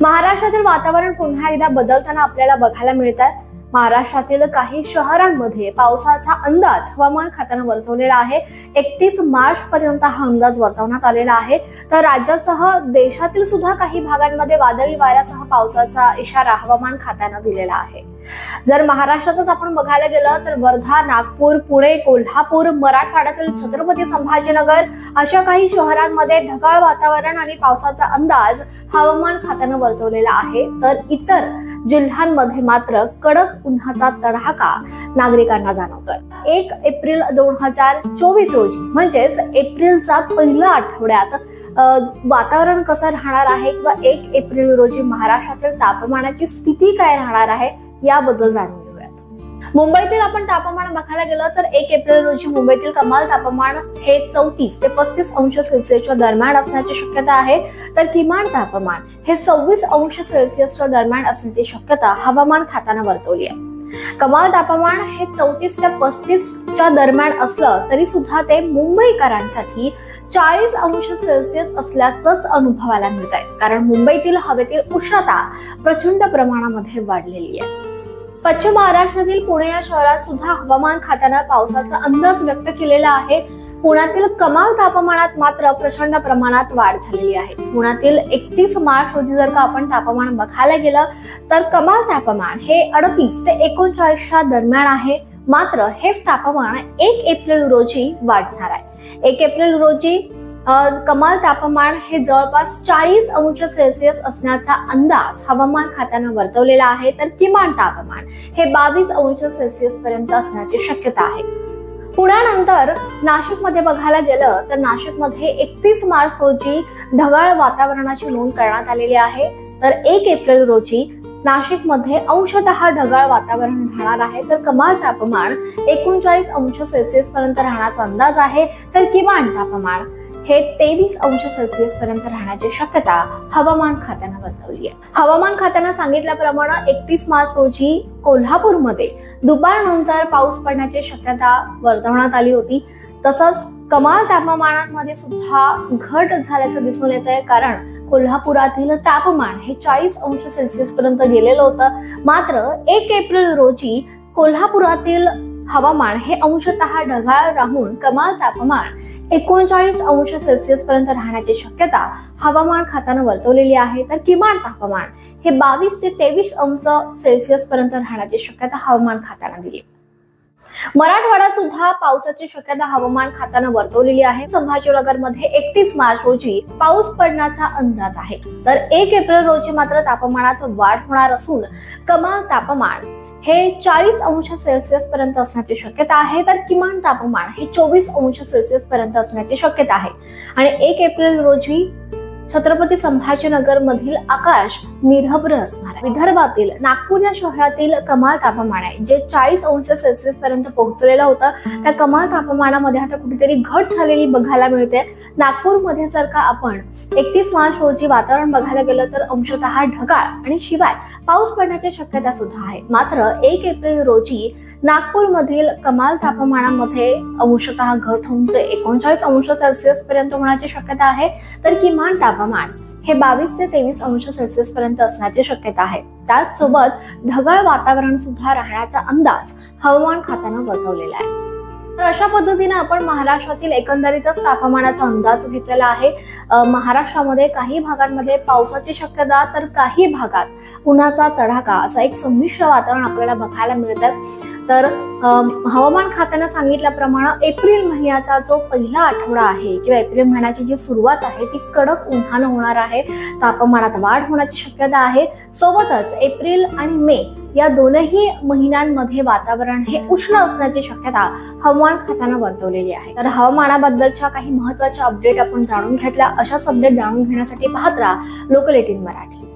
महाराष्ट्रातील वातावरण पुन्हा एकदा बदलताना आपल्याला बघायला मिळत आहे. महाराष्ट्रातील काही शहरांमध्ये पावसाचा अंदाज हवामान खात्यानं वर्तवलेला आहे. एकतीस मार्च पर्यंत हा अंदाज वर्तवण्यात आलेला आहे. तर राज्यासह देशातील सुद्धा काही भागांमध्ये वादळी वाऱ्यासह पावसाचा इशारा हवामान खात्यानं दिलेला आहे. जर महाराष्ट्रातच आपण बघायला गेलं तर वर्धा नागपूर पुणे कोल्हापूर मराठवाड्यातील छत्रपती संभाजीनगर अशा काही शहरांमध्ये ढगाळ वातावरण आणि पावसाचा अंदाज हवामान खात्यानं वर्तवलेला आहे. तर इतर जिल्ह्यांमध्ये मात्र कडक उन्हाचा तडाखा नागरिकांना जाणवतोय. एक एप्रिल दोन हजार चोवीस रोजी म्हणजेच एप्रिलचा पहिल्या आठवड्यात वातावरण कसं राहणार आहे किंवा एक एप्रिल रोजी महाराष्ट्रातील तापमानाची स्थिती काय राहणार आहे याबद्दल जाणून मुंबईतील आपण तापमान बघायला गेलं तर एक एप्रिल रोजी मुंबईतील कमाल तापमान हे चौतीस ते पस्तीस अंश सेल्सिअसच्या दरम्यान असण्याची शक्यता आहे. तर किमान तापमान हे सव्वीस अंश सेल्सिअसच्या दरम्यान असण्याची शक्यता हवामान खात्यानं वर्तवली आहे. कमाल तापमान हे चौतीस ते पस्तीसच्या दरम्यान असलं तरी सुद्धा ते मुंबईकरांसाठी चाळीस अंश सेल्सिअस असल्याचंच अनुभवायला मिळत आहे कारण मुंबईतील हवेतील उष्णता प्रचंड प्रमाणामध्ये वाढलेली आहे. पश्चिम महाराष्ट्रातील पुणे या शहरात सुद्धा हवामान खात्यानं पावसाचा अंदाज व्यक्त केलेला आहे. पुण्यातील कमाल तापमानात मात्र प्रचंड प्रमाणात वाढ झालेली आहे. पुण्यातील एकतीस मार्च रोजी जर का आपण तापमान बघायला गेलं तर कमाल तापमान हे अडतीस ते एकोणचाळीसच्या दरम्यान आहे. मात्र हेच तापमान एक एप्रिल रोजी वाढणार आहे. एक एप्रिल रोजी कमाल तापमान हे जवळपास चाळीस अंश सेल्सिअस असण्याचा अंदाज हवामान खात्यानं वर्तवलेला आहे. तर किमान तापमान हे बावीस अंश सेल्सिअस पर्यंत असण्याची शक्यता आहे. पुण्यानंतर नाशिकमध्ये बघायला गेलं तर नाशिकमध्ये एकतीस मार्च रोजी ढगाळ वातावरणाची नोंद करण्यात आलेली आहे. तर एक एप्रिल रोजी नाशिकमध्ये अंशतः ढगाळ वातावरण राहणार आहे. तर कमाल तापमान एकोणचाळीस अंश सेल्सिअस पर्यंत राहण्याचा अंदाज आहे. तर किमान तापमान हे तेवीस अंश सेल्सिअस पर्यंत राहण्याची शक्यता हवामान खात्यानं वर्तवली आहे. हवामान खात्यानं सांगितल्याप्रमाणे एकतीस मार्च रोजी कोल्हापूरमध्ये दुपारनंतर पाऊस पडण्याची शक्यता वर्तवण्यात आली होती. तसंच कमाल तापमानामध्ये सुद्धा घट झाल्याचं दिसून येत आहे. कारण कोल्हापुरातील तापमान हे चाळीस अंश सेल्सिअस पर्यंत गेलेलं होतं. मात्र एक एप्रिल रोजी कोल्हापुरातील हवामान हे अंशतः ढगाळ राहून कमाल तापमान एकोणचाळीस अंश सेल्सिअस पर्यंत राहण्याची शक्यता हवामान खात्यानं वर्तवलेली आहे. तर किमान तापमान हे बावीस ते तेवीस अंश सेल्सिअस पर्यंत राहण्याची शक्यता हवामान खात्यानं दिली. मराठवाडा सुद्धा पावसाची शक्यता हवामान खात्यानं वर्तवलेली आहे. संभाजीनगरमध्ये एकतीस मार्च रोजी पाऊस पडण्याचा अंदाज आहे. तर एक एप्रिल रोजी मात्र तापमानात वाढ होणार असून कमाल तापमान हे चाळीस अंश सेल्सिअस पर्यंत असण्याची शक्यता आहे. तर किमान तापमान हे चोवीस अंश सेल्सिअस पर्यंत असण्याची शक्यता आहे. आणि एक एप्रिल रोजी छत्रपती संभाजीनगर मधील आकाश निरभ्र असणार आहे. विदर्भातील नागपूर या शहरातील कमाल तापमान आहे. जे चाळीस अंश सेल्सिअस पर्यंत पोहोचलेलं होतं त्या कमाल तापमानामध्ये आता कुठेतरी घट झालेली बघायला मिळते. नागपूरमध्ये जर का आपण एकतीस मार्च रोजी वातावरण बघायला गेलं तर अंशतः ढगाळ आणि शिवाय पाऊस पडण्याची शक्यता सुद्धा आहे. मात्र एक एप्रिल रोजी नागपूरमधील कमाल तापमानामध्ये अंशतः घट होऊन ते एकोणचाळीस अंश सेल्सिअस पर्यंत होण्याची शक्यता आहे. तर किमान तापमान हे बावीस ते तेवीस अंश सेल्सिअस पर्यंत असण्याची शक्यता आहे. त्याचसोबत ढगाळ वातावरण सुद्धा राहण्याचा अंदाज हवामान खात्यानं वर्तवलेला आहे. तर अशा पद्धतीने आपण महाराष्ट्रातील एकंदरीतच तापमानाचा अंदाज घेतलेला आहे. महाराष्ट्रामध्ये काही भागांमध्ये पावसाची शक्यता तर काही भागात उन्हाचा तडाखा असा एक संमिश्र वातावरण आपल्याला बघायला मिळतं. तर हवामान खात्यानं सांगितल्याप्रमाणे एप्रिल महिन्याचा जो पहिला आठवडा आहे किंवा एप्रिल महिन्याची जी सुरुवात आहे ती कडक उन्हानं होणार आहे. तापमानात वाढ होण्याची शक्यता आहे. सोबतच एप्रिल आणि मे या दोनही महिन्यांमध्ये वातावरण हे उष्ण असण्याची शक्यता हवामान खात्यानं वर्तवलेली आहे. तर हवामानाबद्दलच्या काही महत्त्वाच्या अपडेट आपण जाणून घेतल्या. अशाच अपडेट जाणून घेण्यासाठी पाहत राहा लोकल एटीन मराठी.